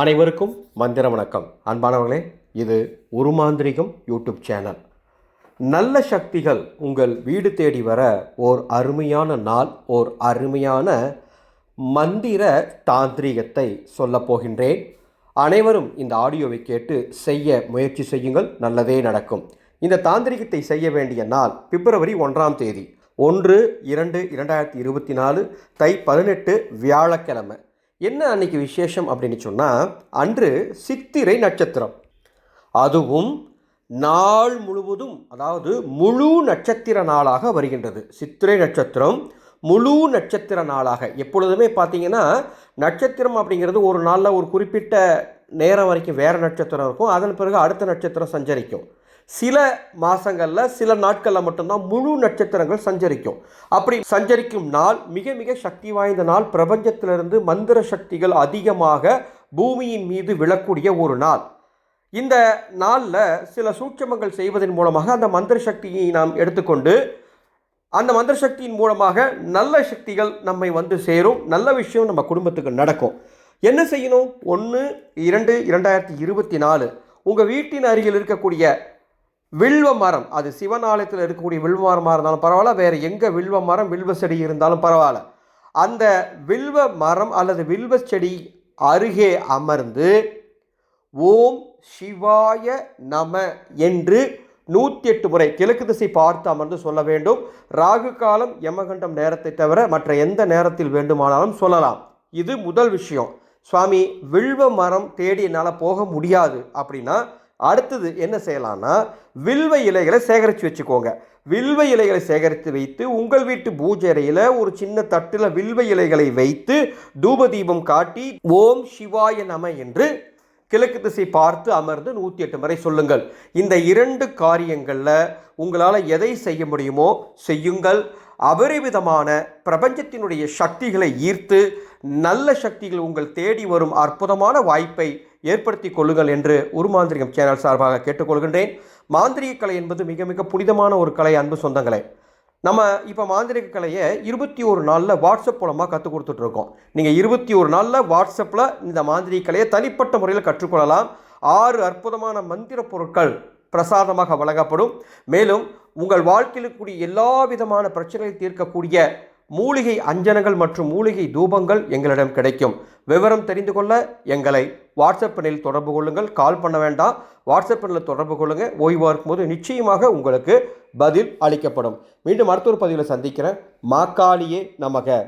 அனைவருக்கும் மந்திர வணக்கம். அன்பானவர்களே இது உருமாந்திரிகம் யூடியூப் சேனல். நல்ல சக்திகள் உங்கள் வீடு தேடி வர ஓர் அருமையான நாள் ஓர் அருமையான மந்திர தாந்திரிகத்தை சொல்லப் போகின்றேன். அனைவரும் இந்த ஆடியோவை கேட்டு செய்ய முயற்சி செய்யுங்கள் நல்லதே நடக்கும். இந்த தாந்திரிகத்தை செய்ய வேண்டிய நாள் பிப்ரவரி ஒன்றாம் தேதி. ஒன்று இரண்டு இரண்டாயிரத்தி இருபத்தி நாலு தை பதினெட்டு வியாழக்கிழமை. என்ன அன்னைக்கு விசேஷம் அப்படின்னு சொன்னால் அன்று சித்திரை நட்சத்திரம். அதுவும் நாள் முழுவதும் அதாவது முழு நட்சத்திர நாளாக வருகின்றது. சித்திரை நட்சத்திரம் முழு நட்சத்திர நாளாக. எப்பொழுதுமே பார்த்தீங்கன்னா நட்சத்திரம் அப்படிங்கிறது ஒரு நாளில் ஒரு குறிப்பிட்ட நேரம் வரைக்கும் வேறு நட்சத்திரம் இருக்கும். அதன் பிறகு அடுத்த நட்சத்திரம் சஞ்சரிக்கும். சில மாதங்களில் சில நாட்களில் மட்டும்தான் முழு நட்சத்திரங்கள் சஞ்சரிக்கும். அப்படி சஞ்சரிக்கும் நாள் மிக மிக சக்தி வாய்ந்த நாள். பிரபஞ்சத்திலிருந்து மந்திர சக்திகள் அதிகமாக பூமியின் மீது விழக்கூடிய ஒரு நாள். இந்த நாளில் சில சூட்சமங்கள் செய்வதன் மூலமாக அந்த மந்திர சக்தியை நாம் எடுத்துக்கொண்டு அந்த மந்திர சக்தியின் மூலமாக நல்ல சக்திகள் நம்மை வந்து சேரும். நல்ல விஷயம் நம்ம குடும்பத்துக்கு நடக்கும். என்ன செய்யணும்? ஒன்று இரண்டு இரண்டாயிரத்தி இருபத்தி நாலு. உங்கள் வீட்டின் அருகில் இருக்கக்கூடிய வில்வ மரம் அது சிவன் ஆலயத்தில் இருக்கக்கூடிய வில்வ மரமாக இருந்தாலும் பரவாயில்ல வேறு எங்கே வில்வ மரம் வில்வ செடி இருந்தாலும் பரவாயில்ல. அந்த வில்வ மரம் அல்லது வில்வ செடி அருகே அமர்ந்து ஓம் சிவாய நம என்று நூற்றி எட்டு முறை கிழக்கு திசை பார்த்து அமர்ந்து சொல்ல வேண்டும். ராகு காலம் யமகண்டம் நேரத்தை தவிர மற்ற எந்த நேரத்தில் வேண்டுமானாலும் சொல்லலாம். இது முதல் விஷயம். சுவாமி வில்வ மரம் தேடி என்னால் போக முடியாது அப்படின்னா அடுத்தது என்ன செய்யலாம்னா வில்வ இலைகளை சேகரித்து வச்சுக்கோங்க. வில்வ இலைகளை சேகரித்து வைத்து உங்கள் வீட்டு பூஜை அறையில் ஒரு சின்ன தட்டில் வில்வ இலைகளை வைத்து தூப தீபம் காட்டி ஓம் சிவாய நம என்று கிழக்கு திசை பார்த்து அமர்ந்து நூற்றி எட்டு முறை சொல்லுங்கள். இந்த இரண்டு காரியங்களில் உங்களால் எதை செய்ய முடியுமோ செய்யுங்கள். அபரிவிதமான பிரபஞ்சத்தினுடைய சக்திகளை ஈர்த்து நல்ல சக்திகள் உங்கள் தேடி வரும் அற்புதமான வாய்ப்பை ஏற்படுத்தி கொள்ளுங்கள் என்று உருமாந்திரிகம் சேனல் சார்பாக கேட்டுக்கொள்கின்றேன். மாந்திரிக கலை என்பது மிக மிக புனிதமான ஒரு கலை அன்பு சொந்தங்களே. நம்ம இப்போ மாந்திரிக கலையை இருபத்தி ஒரு நாளில் வாட்ஸ்அப் மூலமாக கற்றுக் கொடுத்துட்ருக்கோம். நீங்கள் இருபத்தி ஒரு நாளில் வாட்ஸ்அப்பில் இந்த மாந்திரிக கலையை தனிப்பட்ட முறையில் கற்றுக்கொள்ளலாம். ஆறு அற்புதமான மந்திர பொருட்கள் பிரசாதமாக வழங்கப்படும். மேலும் உங்கள் வாழ்க்கையில் கூடிய எல்லா விதமான பிரச்சனைகளை தீர்க்கக்கூடிய மூலிகை அஞ்சனங்கள் மற்றும் மூலிகை தூபங்கள் எங்களிடம் கிடைக்கும். விவரம் தெரிந்து கொள்ள எங்களை வாட்ஸ்அப் எண்ணில் தொடர்பு கொள்ளுங்கள். கால் பண்ண வேண்டாம். வாட்ஸ்அப் எண்ணில் தொடர்பு கொள்ளுங்கள் ஓய்வாக இருக்கும்போது நிச்சயமாக உங்களுக்கு பதில் அளிக்கப்படும். மீண்டும் மருத்துவர் பதிவில் சந்திக்கிறேன். மாக்காளியே நமக.